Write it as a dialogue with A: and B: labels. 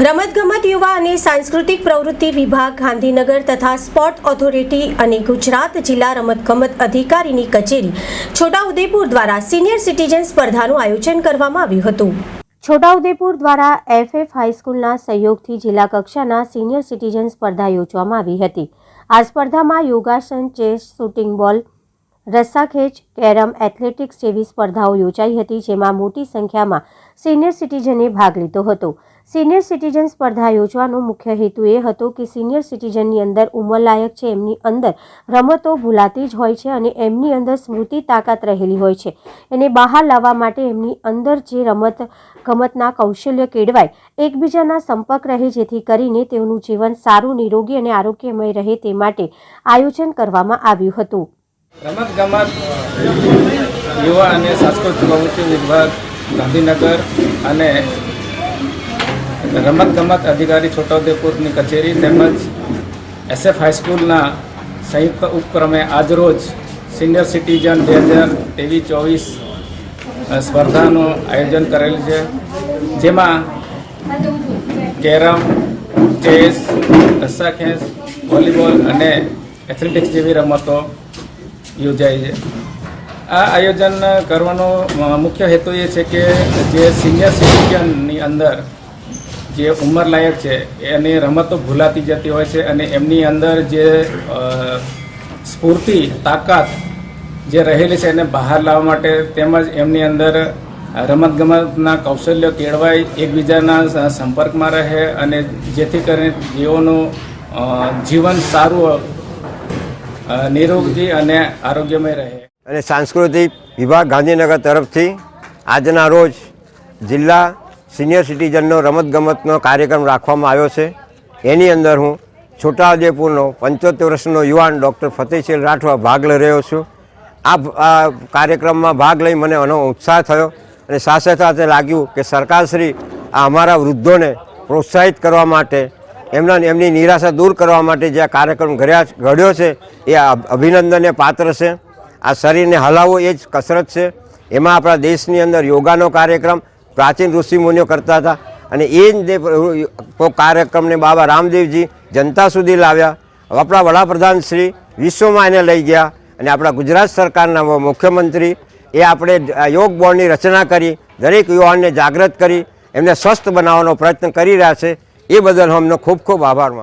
A: રમતગમત યુવા અને સાંસ્કૃતિક પ્રવૃત્તિ વિભાગ, ગાંધીનગર તથા સ્પોર્ટ ઓથોરિટી અને ગુજરાત જિલ્લા રમતગમત અધિકારીની કચેરી છોટાઉદેપુર દ્વારા સિનિયર સિટીઝન સ્પર્ધાનું આયોજન કરવામાં આવ્યું હતું. છોટાઉદેપુર દ્વારા એફએફ હાઈસ્કૂલના સહયોગથી જિલ્લા કક્ષાના સિનિયર સિટીઝન સ્પર્ધા યોજવામાં આવી હતી. આ સ્પર્ધામાં યોગાસન, ચેસ, શૂટિંગ બોલ રસ્સાખેંચ કેરમ, એથ્લેટિક્સ જેવી સ્પર્ધાઓ યોજાઈ હતી, જેમાં મોટી સંખ્યામાં સિનિયર સિટીઝને ભાગ લીધો હતો. સિનિયર સિટીઝન સ્પર્ધા યોજવાનો મુખ્ય હેતુ એ હતો કે સિનિયર સિટીઝનની અંદર ઉંમરલાયક છે, એમની અંદર રમતો ભૂલાતી જ હોય છે અને એમની અંદર સ્મૃતિ તાકાત રહેલી હોય છે. એને બહાર લાવવા માટે એમની અંદર જે રમત ગમતના કૌશલ્ય કેળવાય, એકબીજાના સંપર્ક રહે, જેથી કરીને તેઓનું જીવન સારું, નિરોગી અને આરોગ્યમય રહે તે માટે આયોજન કરવામાં આવ્યું હતું.
B: રમત ગમત યુવા અને સાંસ્કૃતિક પ્રવૃત્તિ વિભાગ, ગાંધીનગર અને રમત ગમત અધિકારી છોટાઉદેપુરની કચેરી તેમજ એસએફ હાઈસ્કૂલના સંયુક્ત ઉપક્રમે આજરોજ સિનિયર સિટીઝન બે હજાર ત્રેવીસ ચોવીસ સ્પર્ધાનું આયોજન કરેલ છે. જેમાં કેરમ, ચેસ રસ્સાખેંચ વોલીબોલ અને એથ્લેટિક્સ જેવી રમતો યોજાય છે. આ આયોજન કરવાનો મુખ્ય હેતુ એ છે કે જે સિનિયર સિટીઝનની અંદર જે ઉંમરલાયક છે, એની રમતો ભૂલાતી જતી હોય છે અને એમની અંદર જે સ્ફૂર્તિ, તાકાત જે રહેલી છે એને બહાર લાવવા માટે તેમજ એમની અંદર રમતગમતના કૌશલ્યો કેળવાય, એકબીજાના સંપર્કમાં રહે અને જેથી કરીને જેઓનું જીવન સારું નિરોગી અને આરોગ્યમય રહે.
C: અને સાંસ્કૃતિક વિભાગ ગાંધીનગર તરફથી આજના રોજ જિલ્લા સિનિયર સિટીઝનનો રમતગમતનો કાર્યક્રમ રાખવામાં આવ્યો છે. એની અંદર હું છોટાઉદેપુરનો પંચોતેર વર્ષનો યુવાન ડૉક્ટર ફતેહશીલ રાઠવા ભાગ લઈ રહ્યો છું. આ કાર્યક્રમમાં ભાગ લઈ મને એનો ઉત્સાહ થયો અને સાથે સાથે લાગ્યું કે સરકારશ્રી આ અમારા વૃદ્ધોને પ્રોત્સાહિત કરવા માટે એમના એમની નિરાશા દૂર કરવા માટે જે આ કાર્યક્રમ ઘડ્યા ઘડ્યો છે, એ અભ- અભિનંદનને પાત્ર છે. આ શરીરને હલાવવું એ જ કસરત છે. એમાં આપણા દેશની અંદર યોગાનો કાર્યક્રમ, પ્રાચીન ઋષિમુનિઓ કરતા હતા અને એ જ કાર્યક્રમને બાબા રામદેવજી જનતા સુધી લાવ્યા. આપણા વડાપ્રધાન શ્રી વિશ્વમાં એને લઈ ગયા અને આપણા ગુજરાત સરકારના મુખ્યમંત્રી એ આપણે યોગ બોર્ડની રચના કરી, દરેક યુવાનને જાગૃત કરી, એમને સ્વસ્થ બનાવવાનો પ્રયત્ન કરી રહ્યા છે. એ બદલ હું ખૂબ ખૂબ આભાર માનું